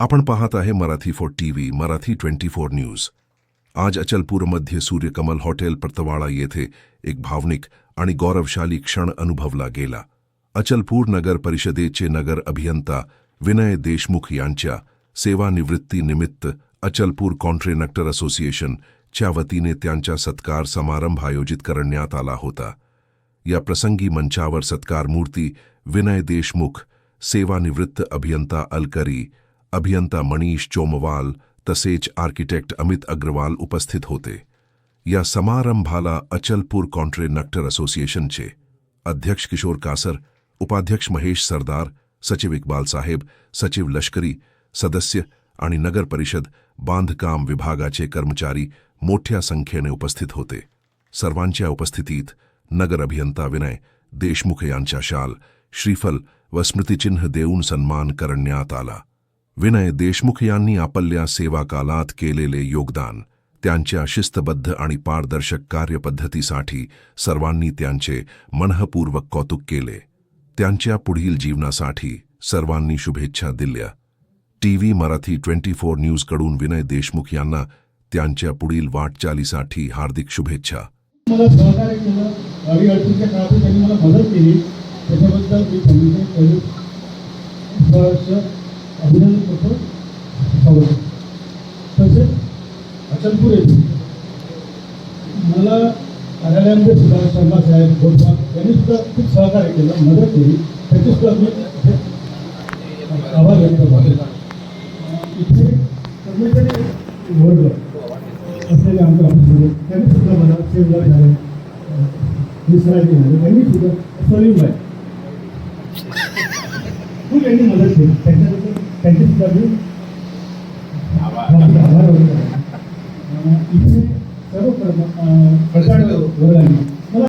आपण पाहत आहे Marathi for TV Marathi twenty four news आज अचलपूरमध्ये सूर्यकमल हॉटेल प्रतवाळा येथे एक भावनिक आणि गौरवशाली क्षण अनुभवला गेला. अचलपूर नगर परिषदेचे नगर अभियंता विनय देशमुख यांच्या सेवानिवृत्तीनिमित्त अचलपूर कॉन्ट्रेनक्टर असोसिएशन च्या वतीने त्यांचा सत्कार समारंभ आयोजित करण्यात आला होता. या प्रसंगी मंचावर सत्कार मूर्ती विनय देशमुख सेवानिवृत्त अभियंता अलकरी अभियंता मनीष चोमवाल तसेच आर्किटेक्ट अमित अग्रवाल उपस्थित होते. या समारंभाला अचलपूर कॉन्ट्रेनक्टर असोसिएशनचे अध्यक्ष किशोर कासर उपाध्यक्ष महेश सरदार सचिव इक्बाल साहेब सचिव लष्करी सदस्य आणि नगर परिषद बांधकाम विभागाचे कर्मचारी मोठ्या संख्येने उपस्थित होते. सर्वांच्या उपस्थितीत नगर अभियंता विनय देशमुख यांच्या शाल श्रीफल व स्मृतिचिन्ह देऊन सन्मान करण्यात आला. विनय देशमुख यांनी आपल्या सेवा कालात केलेले योगदान त्यांच्या शिस्तबद्ध आणि पारदर्शक कार्यपद्धतीसाठी सर्वांनी त्यांचे मनःपूर्वक कौतुक केले. त्यांच्या पुढील जीवनासाठी सर्वांनी शुभेच्छा दिल्या. टीव्ही मराठी ट्वेंटी फोर न्यूजकडून विनय देशमुख यांना त्यांच्या पुढील वाटचालीसाठी हार्दिक शुभेच्छा. मला सहकार्य केलं. त्यांनी मला मदत केली. त्याच्याबद्दल मी अभिनंदन करतो. तसेच अचलपूर येथे. मला कार्यालयामध्ये सुद्धा शर्मा साहेब गोडवा यांनी सुद्धा खूप सहकार्य केलं मदत केली. त्याचे सुद्धा मी इथे आभार व्यक्त करतो. इथे कर्मचारी वर्ग असलेले आमच्या ऑफिसमध्ये त्यांनी सुद्धा मला सेवला झाले निसराजी झाले त्यांनी सुद्धा सलीम आहे खूप यांनी मदत केली. त्यांच्याबद्दल त्यांचे सुद्धा मी